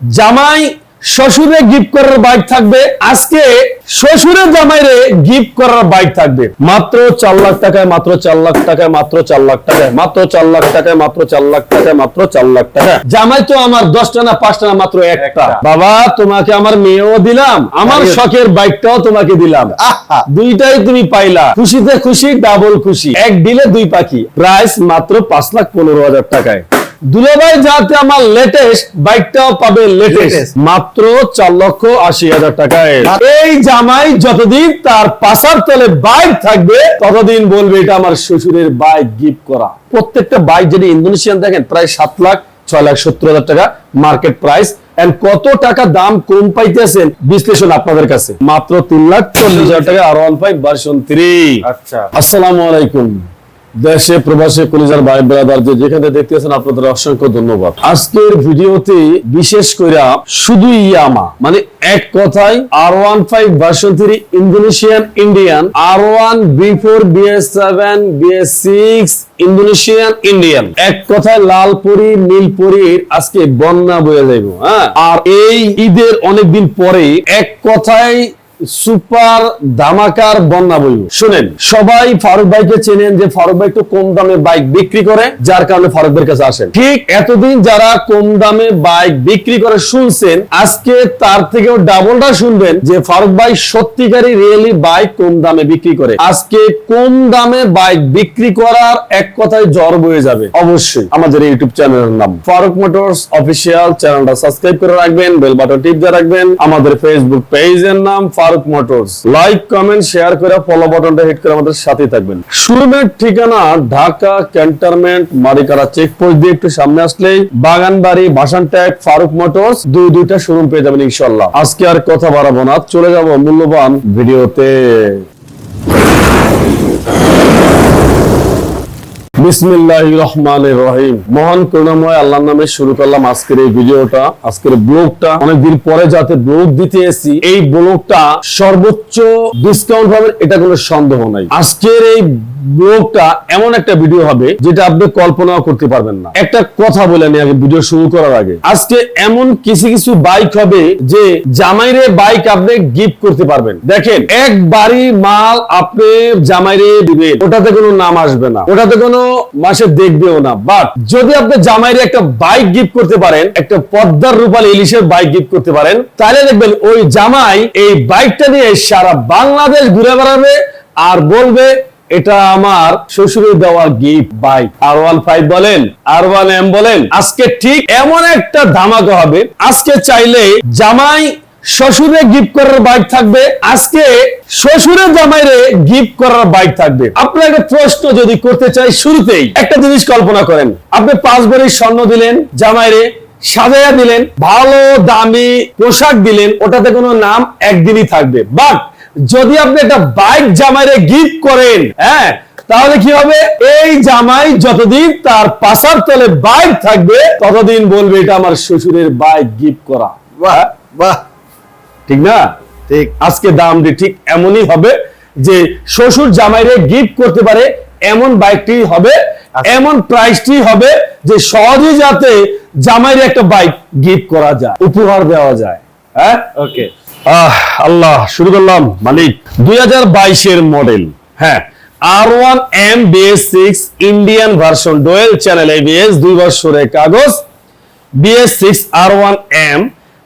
জামাই শ্বশুরে গিফট করার বাইক থাকবে। আজকে শ্বশুরে জামাইরে গিফট করার বাইক থাকবে। মাত্র চার লাখ টাকায় মাত্র চার লাখ টাকায় মাত্র চার লাখ টাকায় মাত্র চার লাখ টাকায় মাত্র চার লাখ টাকায় মাত্র চার লাখ টাকা জামাই তো আমার দশটা না পাঁচটা না মাত্র একটা। বাবা তোমাকে আমার মেয়েও দিলাম আমার শখের বাইকটাও তোমাকে দিলাম। আহা। দুইটাই তুমি পাইলা। খুশিতে খুশি ডাবল খুশি। এক দিলে দুই পাখি। প্রাইস মাত্র পাঁচ লাখ পনেরো হাজার টাকায়। দুলাভাই যাতে আমার লেটেস্ট বাইকটাও পাবে লেটেস্ট মাত্র চার লক্ষ আশি হাজার টাকায়। এই জামাই যতদিন তার পাশার তলে বাইক থাকবে ততদিন বলবে এটা আমার শ্বশুরের বাইক গিফট করা। প্রত্যেকটা বাইক যদি ইন্দোনেশিয়ান দেখেন প্রায় সাত লাখ ছয় লাখ সত্তর হাজার টাকা মার্কেট প্রাইস এন্ড কত টাকা দাম কম পাইতেছেন বিশ্লেষণ আপনাদের কাছে। মাত্র তিন লাখ চল্লিশ হাজার টাকা R one five version three আচ্ছা। আসসালামু আলাইকুম। দেশে, প্রবাসে, কলিজার ভাই ব্রাদার যে যেখানে দেখতেছেন আপনাদের অসংখ্য ধন্যবাদ। আজকের ভিডিওতে বিশেষ করে শুধু ইয়ামা মানে এক কথায় R one five version three Indonesian Indian R one B four BS seven BS six Indonesian Indian এক কথায় লালপুরি নীলপুরীর আজকে বন্যা বয়ে যাইব হ্যাঁ? আর এই ঈদের অনেকদিন পরে এক কথায় সুপার ধামাকার বন্যা বইব। শুনেন, সবাই ফারুক ভাইকে চেনেন যে ফারুক ভাই একটু কম দামে বাইক বিক্রি করে, যার কারণে ফারুক ভাইয়ের কাছে আসেন। ঠিক এতদিন যারা কম দামে বাইক বিক্রি করে শুনছেন, আজকে তার থেকেও ডাবলটা শুনবেন যে ফারুক ভাই সত্যিকারী রিয়েলি বাইক কম দামে বিক্রি করে। আজকে কম দামে বাইক বিক্রি করার এক কথায় জ্বর বয়ে যাবে। অবশ্যই। আমাদের ইউটিউব চ্যানেলের নাম ফারুক মোটরস অফিসিয়াল। চ্যানেলটা সাবস্ক্রাইব করে রাখবেন, বেল বাটন টিপ দিয়ে রাখবেন। আমাদের ফেসবুক পেজের নাম Farooq motors like comment share করে ফলো বাটনটা হিট করে আমাদের সাথে থাকবেন। শোরুমের ঠিকানা ঢাকা ক্যান্টনমেন্ট মারিকারা চেকপোস্ট দিয়ে একটু সামনে আসলেই বাগানবাড়ি ভাসান ট্যাগ ফারুক মোটরস, দুই দুইটা শোরুম পেয়ে যাবেন ইনশাল্লাহ আজকে আর কথা বাড়াবো না, চলে যাব মূল্যবান ভিডিওতে। বিসমিল্লাহ রহমান নামে শুরু করলাম আজকের এই আজকের অনেকদিন পরে যাতে দিতে এই সর্বোচ্চ ডিসকাউন্ট এটা কোনো সন্দেহ নাই। আজকের এই ব্লগটা এমন একটা ভিডিও হবে যেটা আপনি কল্পনাও করতে পারবেন না। একটা কথা বলে আমি আগে ভিডিও শুরু করার আগে। আজকে এমন কিছু কিছু বাইক হবে যে জামাইরে বাইক আপনি গিফট করতে পারবেন। দেখেন, এক বাড়ি মাল আপনি জামাইরে দিবেন। ওটাতে কোনো নাম আসবে না। ওটাতে কোনো মাসে দেখবেও না। বাট যদি আপনি জামাইরে একটা বাইক গিফট করতে পারেন, একটা পদ্মার রূপাল ইলিশের বাইক গিফট করতে পারেন, তাহলে দেখবেন ওই জামাই এই বাইকটা নিয়ে সারা বাংলাদেশ ঘুরে বেড়াবে আর বলবে এটা আমার শ্বশুরের দেওয়া gift bike R one five বলেন আর ওয়ান এম বলেন, আজকে ঠিক এমন একটা ধামাকা হবে। আজকে চাইলে জামাই শ্বশুরে গিফট করার বাইক থাকবে, আজকে শ্বশুরে জামাইরে গিফট করার বাইক থাকবে। আপনাকে প্রশ্ন যদি করতে চাই শুরুতেই, একটা জিনিস কল্পনা করেন। আপনি পাঁচ ভরির স্বর্ণ দিলেন, জামাইরে সাজাইয়া দিলেন, ভালো দামি পোশাক দিলেন, ওটাতে কোনো নাম একদিনই থাকবে। বাট যদি আপনি একটা বাইক জামাইরে গিফট করেন হ্যাঁ তাহলে কি হবে? এই জামাই যতদিন তার পাশার তলে বাইক থাকবে ততদিন বলবে এটা আমার শ্বশুরের বাইক গিফট করা। বাহ বাহ। ঠিক না? ঠিক। আজকে দামটি ঠিক এমনই হবে যে শ্বশুর জামাইরে গিফট করতে পারে এমন বাইকটি হবে আচ্ছা। এমন প্রাইসটি হবে যে সহজেই যাতে জামাইরে একটা বাইক গিফট করা যায় উপহার দেওয়া যায় হ্যাঁ? ওকে আহ আল্লাহ শুরু করলাম। মালিক দুই হাজার বাইশের মডেল হ্যাঁ R one M BS six Indian version dual channel ABS দুই বছরের কাগজ BS six R one M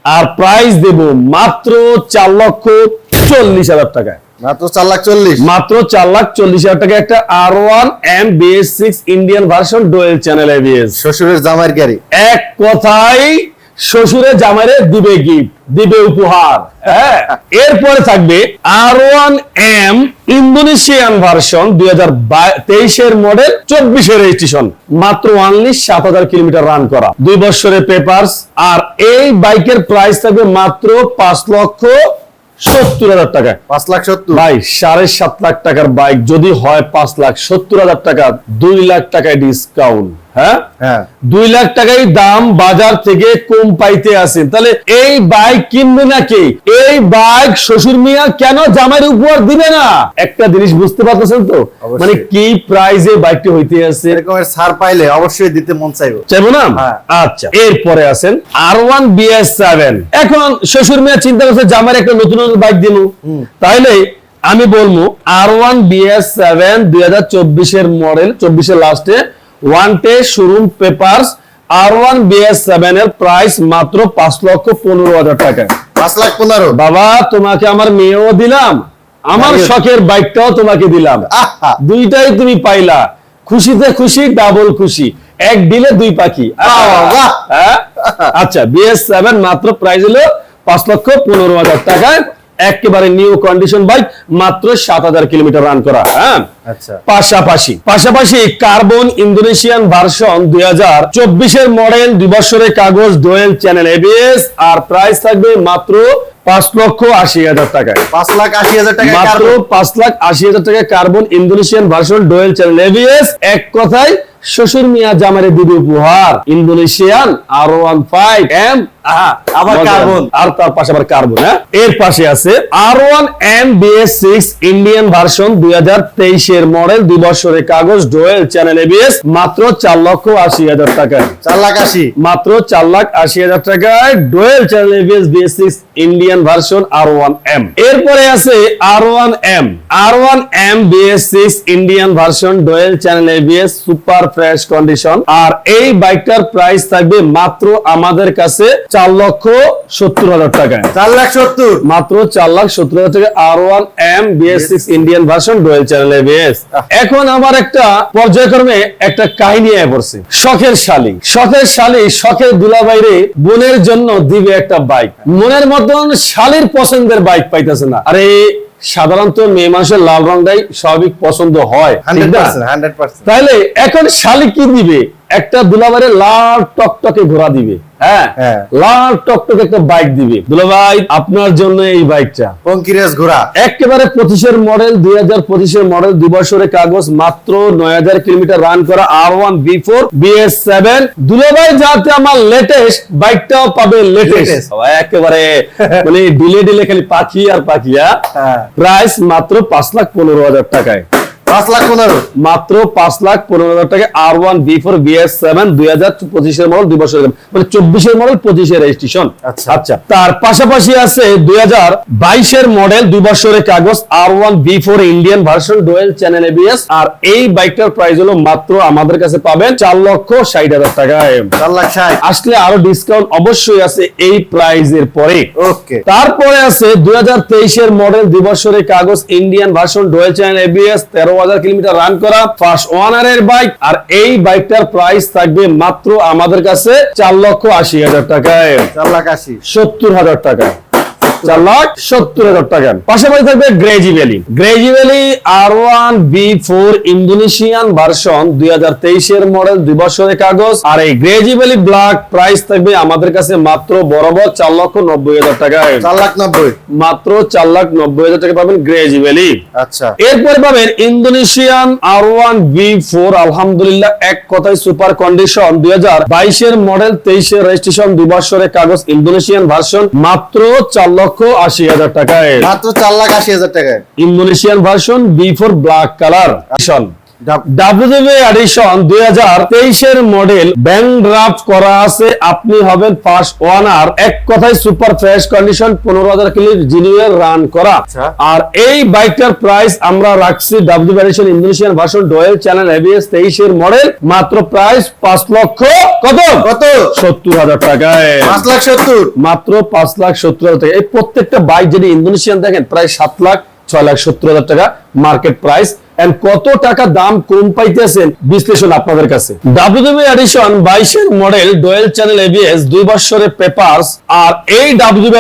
আর প্রাইস দেব মাত্র চার লক্ষ চল্লিশ হাজার টাকায়। মাত্র চার লাখ চল্লিশ। মাত্র চার লাখ চল্লিশ হাজার টাকা একটা R one M BS six Indian version dual channel ABS শ্বশুরের জামাইয়ের গাড়ি। এক কথাই শ্বশুরে জামাইরে দিবে গিফট দিবে উপহার। হ্যাঁ? এরপরে থাকবে R one M Indonesian version দুই হাজার তেইশের মডেল চব্বিশের রেজিস্ট্রেশন মাত্র অনলি সাত হাজার কিলোমিটার রান করা। দুই বছরের পেপার্স আর এই বাইকের প্রাইস থাকবে মাত্র পাঁচ লক্ষ সত্তর হাজার টাকা। পাঁচ লাখ সত্তর। ভাই সাড়ে সাত লাখ টাকার বাইক যদি হয় পাঁচ লাখ সত্তর হাজার টাকা দুই লাখ টাকায় ডিসকাউন্ট হ্যাঁ? হ্যাঁ। দুই লাখ টাকাই দাম বাজার থেকে কম পাইতে তাহলে এই বাইক কিনবে নাকি? এই বাইক শ্বশুর মিয়া কেন জামাইয়ের উপহার দিবে না? একটা জিনিস বুঝতে পারতেছেন তো? মানে কি প্রাইজে বাইকটি হইতে আছে এরকমের ছাড় পাইলে অবশ্যই দিতে মন চাইব। চাইব না? হ্যাঁ। আচ্ছা এরপরে আছেন আর ওয়ান বিএস সেভেন এখন শ্বশুর মেয়ে চিন্তা করছে জামার একটা নতুন নতুন বাইক দিব তাইলে আমি বলব আর ওয়ান বিএস সেভেন দুই হাজার চব্বিশের মডেল চব্বিশের লাস্টে ওয়ান টে showroom paper R one BS seven এর প্রাইস মাত্র পাঁচ লক্ষ পনেরো হাজার টাকা। পাঁচ লাখ পনেরো। বাবা তোমাকে আমার মেয়েও দিলাম আমার শখের বাইকটাও তোমাকে দিলাম। দুইটাই তুমি পাইলা খুশিতে খুশি ডাবল খুশি এক দিলে দুই পাখি! হ্যাঁ? আচ্ছা বিএস সেভেন মাত্র প্রাইস হলো পাঁচ লক্ষ পনেরো হাজার টাকায় একেবারে নিউ কন্ডিশন বাইক মাত্র সাত হাজার কিলোমিটার রান করা হ্যাঁ? আচ্ছা। পাশাপাশি পাশাপাশি কার্বন ইন্দোনেশিয়ান ভার্সন দুই হাজার চব্বিশের মডেল দুই বছরের কাগজ ডোয়েল চ্যানেল এবিএস আর প্রাইস থাকবে মাত্র পাঁচ লক্ষ আশি হাজার টাকায়। পাঁচ লাখ আশি হাজার টাকা মাত্র পাঁচ লাখ আশি হাজার টাকা carbon Indonesian version dual channel ABS এক কথায় শ্বশুর মিয়া জামারে দিবে উপহার Indonesian R one five M আবার carbon। আর তার পাশে আবার কার্বন হ্যাঁ? এর পাশে আছে R one M BS six Indian version দুই হাজার তেইশের মডেল দুই বছরের কাগজ ডোয়েল চ্যানেল এবিএস মাত্র চার লক্ষ আশি হাজার টাকায়। চার লাখ আশি। মাত্র চার লাখ আশি হাজার টাকায় dual channel ABS BS six Indian version R one M এরপরে আছে R one M R one M BS six Indian version dual channel ABS super fresh condition আর এই বাইকটার প্রাইস থাকবে মাত্র আমাদের কাছে চার লক্ষ সত্তর হাজার টাকায়। চার লাখ সত্তর। মাত্র চার লাখ সত্তর হাজার টাকা R one M BS six Indian version dual channel ABS এখন আমার একটা পর্যায়ক্রমে একটা কাহিনী আয় পড়ছে। শখের শালী। শখের শালী শখের দুলাবাইরে বোনের জন্য দিবে একটা বাইক। মনের মতন শালীর পছন্দের বাইক পাইতেছে না। আরে সাধারণত মে মানুষের লাল রংটাই স্বাভাবিক পছন্দ হয়। তাহলে এখন শালি কি দিবে? একটা দুলাবারে লাল টকটকে ঘোড়া দিবে। হ্যাঁ? হ্যাঁ। লাল টকটকে একটা বাইক দিবে। দুলাভাই আপনার জন্য এই বাইকটা পঙ্কিরাজ ঘোড়া। একেবারে পঁচিশের মডেল দুই হাজার পঁচিশের মডেল দুই বছরের কাগজ মাত্র নয় হাজার কিলোমিটার রান করা R one B four BS seven দুলাভাই যাতে আমার লেটেস্ট বাইকটাও পাবে লেটেস্ট একেবারে মানে ডিলে ডিলে খালি পাখি আর পাখি হ্যাঁ? হ্যাঁ। প্রাইস মাত্র পাঁচ লাখ পনেরো হাজার টাকায়। পাঁচ লাখ পনেরো। মাত্র পাঁচ লাখ পনেরো হাজার টাকা R one B four BS seven দুই হাজার পঁচিশের মডেল দুই বছরের মানে চব্বিশের মডেল পঁচিশের রেজিস্ট্রেশন আচ্ছা। আচ্ছা তার পাশাপাশি আছে দুই হাজার বাইশের মডেল দুই বছরের কাগজ R one V four Indian version dual channel ABS আর এই বাইকটার প্রাইস হলো মাত্র আমাদের কাছে পাবেন চার লক্ষ ষাট হাজার টাকায়। চার লাখ ষাট। আসলে আরও ডিসকাউন্ট অবশ্যই আছে এই প্রাইজের পরে। ওকে। তারপরে আছে দুই হাজার তেইশের মডেল দুই বছরের কাগজ Indian version dual channel ABS তেরো হাজার কিলোমিটার রান করা ফার্স্ট ওয়ানারের বাইক আর এই বাইকটার প্রাইস থাকবে মাত্র আমাদের কাছে চার লক্ষ আশি হাজার টাকায়। চার লাখ আশি। সত্তর হাজার টাকা চার লাখ সত্তর হাজার টাকা। পাশাপাশি থাকবে গ্রেজি ভ্যালি গ্রেজি valley R one V four Indonesian version দুই হাজার তেইশের মডেল দুই বছরের কাগজ। আর এই গ্রেজি ভ্যালি ব্ল্যাক প্রাইস থাকবে আমাদের কাছে মাত্র বরাবর চার লক্ষ নব্বই হাজার টাকায় চার লাখ নব্বই। মাত্র চার লাখ নব্বই হাজার টাকা পাবেন গ্রেজি ভ্যালি আচ্ছা। এরপরে পাবেন Indonesian R one V four আলহামদুলিল্লাহ এক কথায় সুপার কন্ডিশন দুই হাজার বাইশের মডেল তেইশের রেজিস্ট্রেশন দুই বছরের কাগজ ইন্দোনেশিয়ান ভার্সন মাত্র চার লক্ষ আশি হাজার টাকায়। মাত্র চার লাখ আশি হাজার টাকায়। Indonesian version V four black colour. ডাব- ডাব্লিউডিবি এডিশন দুই হাজার তেইশের মডেল ব্যাংক ড্রাফট করা আছে। আপনি হবেন ফার্স্ট ওয়ানার এক কথায় সুপার ফ্রেশ কন্ডিশন পনেরো হাজার কিলো জিনিয়ার রান করা। আচ্ছা। আর এই বাইকটার প্রাইস আমরা রাখছি W edition Indonesian version dual channel ABS তেইশের মডেল। মাত্র প্রাইস পাঁচ লক্ষ কত? কত? সত্তর হাজার টাকায়। পাঁচ লাখ সত্তর। মাত্র পাঁচ লাখ সত্তর হাজার টাকা। এই প্রত্যেকটা বাইক যদি ইন্দোনেশিয়ান দেখেন প্রায় সাত লাখ ছয় লাখ সত্তর হাজার টাকা মার্কেট প্রাইস এন্ড কত টাকা দাম কম পাইতেছেন বিশ্লেষণ আপনাদের কাছে? এডিশন বাইশের মডেল ডোয়েল চ্যানেল এবিএস দুই বছরের পেপারস আর এই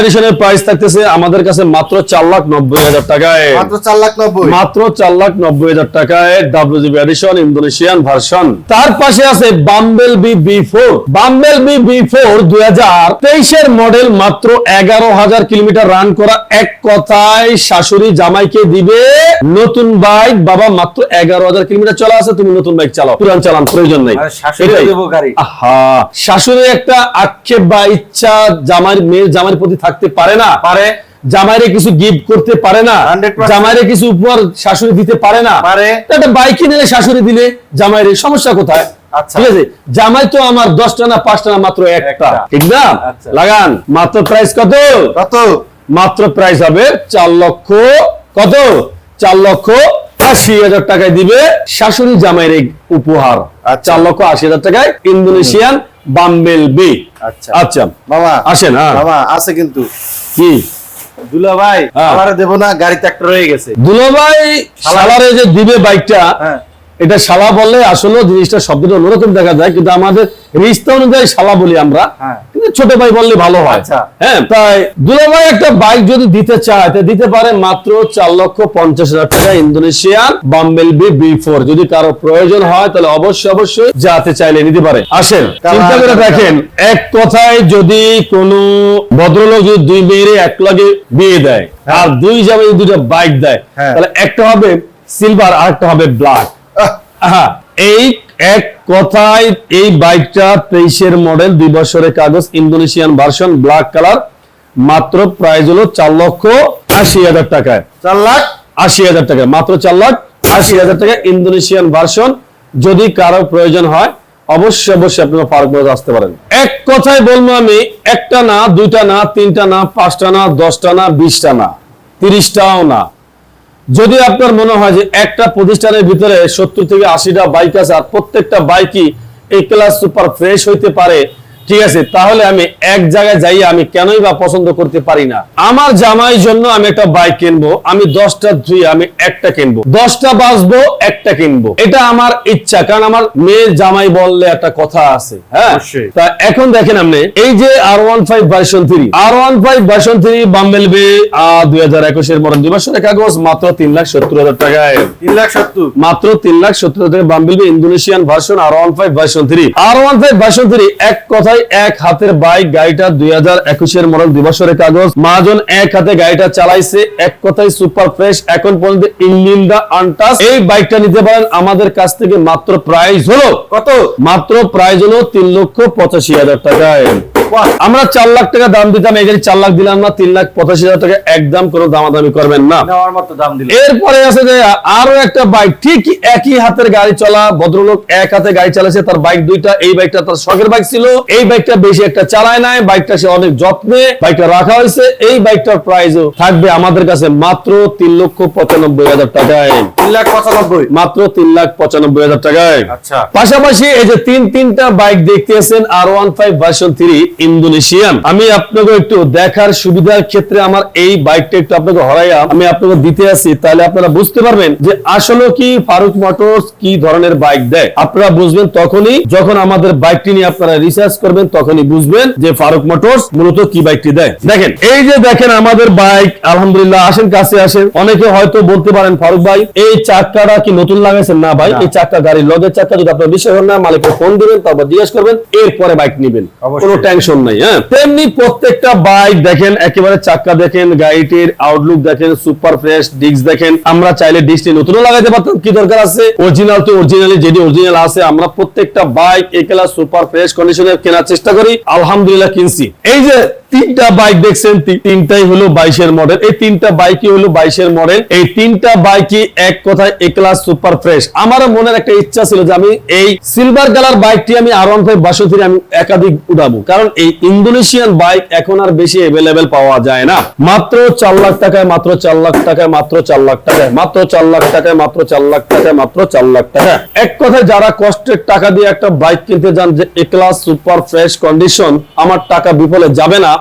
এডিশনের প্রাইস থাকতেছে আমাদের কাছে মাত্র চার লাখ নব্বই হাজার টাকায়। মাত্র চার লাখ নব্বই। মাত্র চার লাখ নব্বই হাজার টাকায় এডিশন ইন্দোনেশিয়ান ভার্সন তার পাশে আছে bumblebee V four bumblebee V four দুই হাজার তেইশের মডেল মাত্র এগারো হাজার কিলোমিটার রান করা এক কথায় শাশুড়ি জামাইকে দিবে নতুন বাইক বাবা বাবা মাত্র এগারো হাজার কিলোমিটার চলা আছে তুমি নতুন বাইক চালাও। পুরান চালান প্রয়োজন নাই। শাশুড়ি একটা আক্ষেপ বা ইচ্ছা জামাই মেয়ের জামাইয়ের প্রতি থাকতে পারে না। পারে। জামাইরে কিছু গিফট করতে পারে না। জামাইরে কিছু উপহার শাশুড়ি দিতে পারে না। একটা বাইক কিনে শাশুড়ি দিলে জামাইরে সমস্যা কোথায়? আচ্ছা। ঠিক আছে? জামাই তো আমার দশটা না পাঁচটা না মাত্র একটা। একটা। ঠিক না? আচ্ছা। লাগান মাত্র প্রাইস কত? কত? মাত্র প্রাইস হবে চার লক্ষ কত? চার লক্ষ আশি হাজার টাকায় দিবে শাশুড়ি জামাইয়ের উপহার। আর চার লক্ষ আশি হাজার টাকায় ইন্দোনেশিয়ান বাম্বেল বি। আচ্ছা। আচ্ছা। বাবা আসেন হ্যাঁ। বাবা আছে কিন্তু। কি? দুলা ভাই হ্যাঁ। আমারে দেবো না গাড়ি একটা হয়ে গেছে। দুলাভাই সালারে যে দিবে বাইকটা হ্যাঁ। এটা শালা বললে আসলে জিনিসটা শব্দটা অন্যরকম দেখা যায় কিন্তু আমাদের রিস্তা অনুযায়ী শালা বলি আমরা হ্যাঁ। কিন্তু ছোট ভাই বললে ভালো হয় আচ্ছা। হ্যাঁ তাই দুলাভাই একটা বাইক যদি দিতে চায় তা দিতে পারে মাত্র চার লক্ষ পঞ্চাশ হাজার টাকা Indonesian bumblebee B four যদি কারও প্রয়োজন হয় তাহলে অবশ্যই অবশ্যই যাতে চাইলে নিতে পারে আসেন চিন্তা করে দেখেন এক কথায় যদি কোনো ভদ্রলোক যদি দুই মেয়েরে এক লগে বিয়ে দেয় আর দুই যাবে দুইটা বাইক দেয় হ্যাঁ। তাহলে একটা হবে সিলভার আর একটা হবে ব্ল্যাক এই এক কথায় এই বাইকটা তেইশের মডেল দুই বছরের কাগজ ইন্দোনেশিয়ান ভার্সন ব্ল্যাক কালার মাত্র প্রাইস হলো চার লক্ষ আশি হাজার টাকায়। চার লাখ আশি হাজার টাকা মাত্র চার লাখ আশি হাজার টাকা ইন্দোনেশিয়ান ভার্সন যদি কারও প্রয়োজন হয় অবশ্যই অবশ্যই আপনারা পার্ক মধ্যে আসতে পারেন। এক কথায় বলব আমি একটা না দুইটা না তিনটা না পাঁচটা না দশটা না বিশটা না তিরিশটাও না। যদি আপনার মনে হয় যে একটা প্রতিষ্ঠানের ভিতরে সত্তর থেকে আশিটা বাইক আছে আর প্রত্যেকটা বাইকই এই ক্লাস সুপার ফ্রেশ হইতে পারে ঠিক আছে তাহলে আমি এক জায়গায় যাই আমি কেনই বা পছন্দ করতে পারি না। আমার জামাই জন্য আমি একটা বাইক কিনবো আমি দশটা ধুই আমি একটা কিনবো। দশটা বাঁচবো একটা কিনবো। এটা আমার ইচ্ছা কারণ আমার মেয়ের জামাই বললে একটা কথা আছে হ্যাঁ? তা এখন দেখেন আপনি এই যে R one five version three R one five version three bumblebee দুই হাজার একুশের দুই বছরের কাগজ মাত্র তিন লাখ সত্তর হাজার টাকায় তিন লাখ সত্তর। মাত্র তিন লাখ সত্তর হাজার টাকা bumblebee Indonesian version R one five version three R one five version three এক এক হাতের বাইক গাড়িটা দুই হাজার একুশের মডেল দুই বছরের কাগজ। মাজন এক হাতে গাড়িটা চালাইছে এক কথায় সুপার ফ্রেশ এখন পর্যন্ত ইঞ্জিন দা আনটাস। এই বাইকটা নিতে পারেন আমাদের কাছ থেকে মাত্র প্রাইস হলো কত? মাত্র প্রাইস হলো তিন লক্ষ পঁচাশি হাজার টাকায়। আমরা চার লাখ টাকা দাম দিতাম এখানে চার লাখ দিলাম না তিন লাখ পঁচাশি হাজার টাকা একদম কোনো দামাদামি করবেন না। এরপরে আছে যে আরও একটা বাইক ঠিক একই হাতের গাড়ি চলা ভদ্রলোক এক হাতে গাড়ি চালাচ্ছে তার বাইক দুইটা এই বাইকটা তার শখের বাইক ছিল। এই বাইকটা বেশি একটা চালায় নাই বাইকটা সে অনেক যত্নে বাইকটা রাখা হয়েছে। এই বাইকটার প্রাইস থাকবে আমাদের কাছে মাত্র তিন লক্ষ পঁচানব্বই হাজার টাকায়। তিন লাখ পঁচানব্বই। মাত্র তিন লাখ পঁচানব্বই হাজার টাকায়। আচ্ছা। পাশাপাশি এই যে তিন তিনটা বাইক দেখতেছেন R one five version three Indonesian. আমি আপনাকে একটু দেখার সুবিধার ক্ষেত্রে আমার এই বাইকটা একটু আপনাকে হরাইয়া আমি আপনাকে দিতে আসি তাহলে আপনারা বুঝতে পারবেন যে আসলে কি ফারুক মোটরস কি ধরনের বাইক দেয়। আপনারা বুঝবেন তখনই যখন আমাদের বাইকটি নিয়ে আপনারা রিসার্চ করবেন তখনই বুঝবেন যে ফারুক মোটরস মূলত কি বাইকটি দেয়। দেখেন এই যে দেখেন আমাদের বাইক আলহামদুলিল্লাহ আসেন কাছে আসেন। অনেকে হয়তো বলতে পারেন ফারুক ভাই এই চাকাটা কি নতুন লাগাইছেন? না ভাই এই চাকা গাড়ির লগের চাকা যদি আপনার বিষয় হন না মালিককে ফোন দিবেন তারপর জিজ্ঞেস করবেন এরপরে বাইক নিবেন। কোনো টেনশন নাই হ্যাঁ? তেমনি প্রত্যেকটা বাইক দেখেন, একেবারে চাকা দেখেন, গাড়িটির আউটলুক দেখেন সুপার ফ্রেশ ডিস্ক দেখেন। আমরা চাইলে ডিস্কটি নতুনও লাগাইতে পারতাম, কি দরকার আছে? অরিজিনাল তো অরিজিনালি যেটি অরিজিনাল আছে, আমরা প্রত্যেকটা বাইক একেলা সুপার ফ্রেশ কন্ডিশনে কেনার চেষ্টা করি, আলহামদুলিল্লাহ কিনছি। এই যে তিনটা বাইক দেখছেন তিনটাই হলো বাইশের মডেল এই তিনটা বাইকই হলো বাইশের মডেল এই তিনটা বাইকই এক কথায় একলা সুপার ফ্রেশ আমারও মনের একটা ইচ্ছা ছিল যে আমি এই সিলভার কালার বাইকটি আমি আর ওয়ান ফাইভ আমি একাধিক উঠাবো। কারণ এই ইন্দোনেশিয়ান বাইক এখন আর বেশি অ্যাভেলেবেল পাওয়া যায় না। মাত্র চার লাখ টাকায়, মাত্র চার লাখ টাকায়, মাত্র চার লাখ টাকায়, মাত্র চার লাখ টাকায়, মাত্র চার লাখ টাকায়, মাত্র চার লাখ টাকা এক কথায় যারা কষ্টের টাকা দিয়ে একটা বাইক কিনতে যান যে একলা সুপার ফ্রেশ কন্ডিশন আমার টাকা বিফলে যাবে না।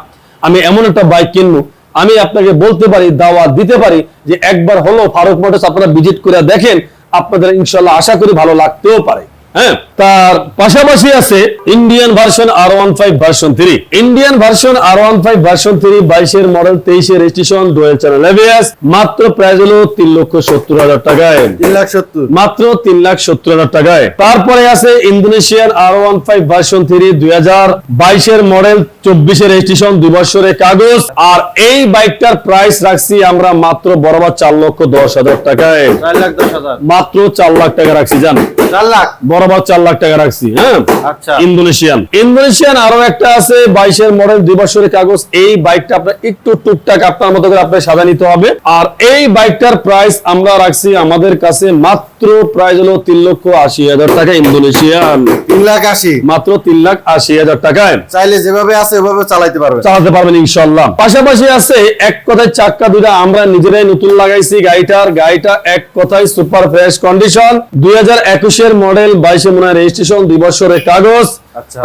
আমি এমন একটা বাইক কিনবো। আমি আপনাকে বলতে পারি দাওয়া দিতে পারি যে একবার হলো ফারুক মোটরস আপনারা ভিজিট করে দেখেন। আপনাদের ইনশাল্লাহ আশা করি ভালো লাগতেও পারে। হ্যাঁ। তার পাশাপাশি আছে Indian version R one five version three Indian version R one five version three বাইশের মডেল তেইশের রেজিস্ট্রেশন ডুয়েল চ্যানেল এবিএস মাত্র প্রাইস হলো তিন লক্ষ সত্তর হাজার টাকায়। তিন লাখ সত্তর। মাত্র তিন লাখ সত্তর হাজার টাকায়। তারপরে আছে Indonesian R one five version three দুই হাজার বাইশের মডেল চব্বিশের রেজিস্ট্রেশন দুই বছরের কাগজ। আর এই বাইকটার প্রাইস রাখছি আমরা মাত্র বরাবর চার লক্ষ দশ হাজার টাকায়। চার লাখ দশ হাজার। মাত্র চার লাখ টাকা রাখছি জান। চার লাখ। বরাবর চার লাখ টাকা রাখছি হ্যাঁ? আচ্ছা। ইন্দোনেশিয়ান। ইন্দোনেশিয়ান আরও একটা আছে বাইশের মডেল দুই বছরের কাগজ। এই বাইকটা আপনার একটু টুকটাক আপনার মতো করে আপনার সাদা নিতে হবে। আর এই বাইকটার প্রাইস আমরা রাখছি আমাদের কাছে মাত্র প্রাইস হলো তিন লক্ষ আশি হাজার টাকা ইন্দোনেশিয়ান। তিন লাখ আশি। মাত্র তিন লাখ আশি হাজার টাকায়। চাইলে যেভাবে আছে ওভাবে চালাইতে পারবে। চালাতে পারবেন ইনশাল্লাহ পাশাপাশি আছে এক কথায় চাক্কা দুটা আমরা নিজেরাই নতুন লাগাইছি গাড়িটার। গাড়িটা এক কথায় সুপার ফ্রেশ কন্ডিশন দুই হাজার একুশের মডেল বাইশে মনে হয় রেজিস্ট্রেশন দুই বছরের কাগজ।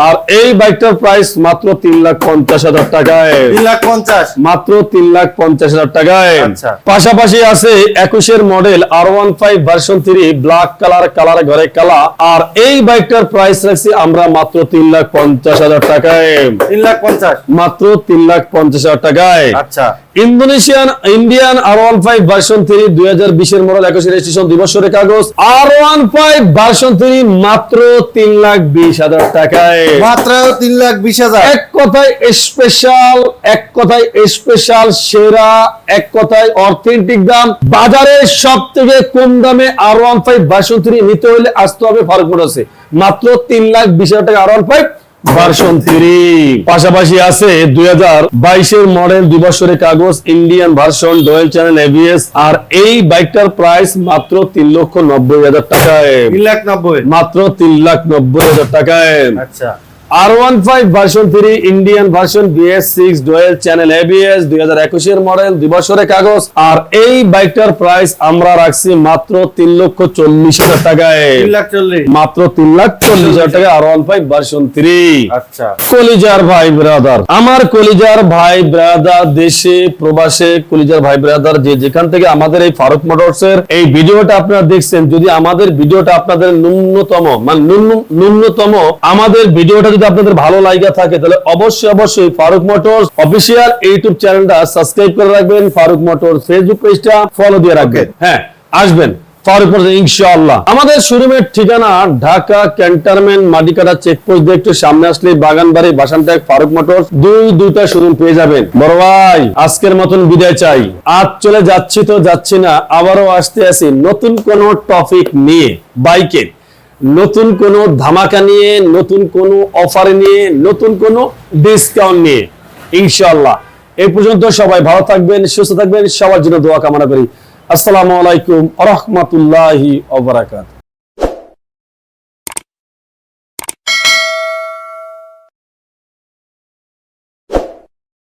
আর এই বাইকটার প্রাইস মাত্র তিন লাখ পঞ্চাশ হাজার টাকায়। তিন লাখ পঞ্চাশ। মাত্র তিন লাখ পঞ্চাশ হাজার টাকায়। আচ্ছা। পাশাপাশি আছে একুশের model R one five version three black colour colour ঘরে কালা। আর এই বাইকটার প্রাইস রাখছি আমরা মাত্র তিন লাখ পঞ্চাশ হাজার টাকায়। তিন লাখ পঞ্চাশ। মাত্র তিন লাখ পঞ্চাশ হাজার টাকায়। আচ্ছা। Indonesian Indian R one five version three দুই হাজার বিশের মডেল একুশে রেজিস্ট্রেশন দুই বছরের কাগজ। R one five version three মাত্র তিন লাখ বিশ হাজার টাকায়। মাত্র তিন লাখ বিশ হাজার। এক কথায় স্পেশাল এক কথায় স্পেশাল সেরা এক কথায় অর্থেন্টিক দাম। বাজারে সব থেকে কম দামে আর ওয়ান ফাইভ ভার্সন নিতে হলে আসতে হবে ফারুক মোটরসে। মাত্র তিন লাখ বিশ হাজার টাকা R one five version three. পাশাপাশি আছে দুই হাজার বাইশের মডেল দুই বছরের কাগজ Indian version dual channel ABS আর এই বাইকটার প্রাইস মাত্র তিন লক্ষ নব্বই হাজার টাকায়। তিন লাখ নব্বই। মাত্র তিন লাখ নব্বই হাজার টাকায়। আচ্ছা। R one five version three Indian version BS six dual channel ABS দুই হাজার একুশের মডেল দুই বছরের কাগজ। আর এই বাইকটার প্রাইস আমরা রাখছি মাত্র তিন লক্ষ চল্লিশ হাজার টাকায়। মাত্র তিন লাখ চল্লিশ হাজার টাকা R one five version three আচ্ছা। কলিজার ভাই ব্রাদার আমার কলিজার ভাই ব্রাদার দেশে প্রবাসে কলিজার ভাই ব্রাদার যে যেখান থেকে আমাদের এই ফারুক মোটরস এর এই ভিডিওটা আপনারা দেখছেন যদি আমাদের ভিডিওটা আপনাদের ন্যূনতম মানে ন্যূনতম আমাদের ভিডিওটা যদি আপনাদের ভালো লাগা থাকে তাহলে অবশ্যই অবশ্যই ফারুক মোটরস অফিসিয়াল ইউটিউব চ্যানেলটা সাবস্ক্রাইব করে রাখবেন। ফারুক মোটরস ফেসবুক পেজটা ফলো দিয়ে রাখবেন। হ্যাঁ আসবেন। ইনশাআল্লাহ। আমাদের শোরুমের ঠিকানা ঢাকা ক্যান্টনমেন্ট মাটিকাটা চেকপোস্ট দিয়ে একটু সামনে আসলে বাগানবাড়ি বাসানটাক ফারুক মোটরস দুই দুইটা শোরুম পেয়ে যাবেন। বড় ভাই আজকের মতন বিদায় চাই। আজ চলে যাচ্ছি তো যাচ্ছি না আবারও আসতে আসি নতুন কোন টপিক নিয়ে বাইকের নতুন কোনো ধামাকা নিয়ে, নতুন কোনো অফার নিয়ে, নতুন কোনো ডিসকাউন্ট নিয়ে। ইনশাল্লাহ এই পর্যন্ত সবাই ভালো থাকবেন, সুস্থ থাকবেন, সবার জন্য দোয়া কামনা করি। আসসালামু আলাইকুম রহমতুল্লাহি ওবারাকাত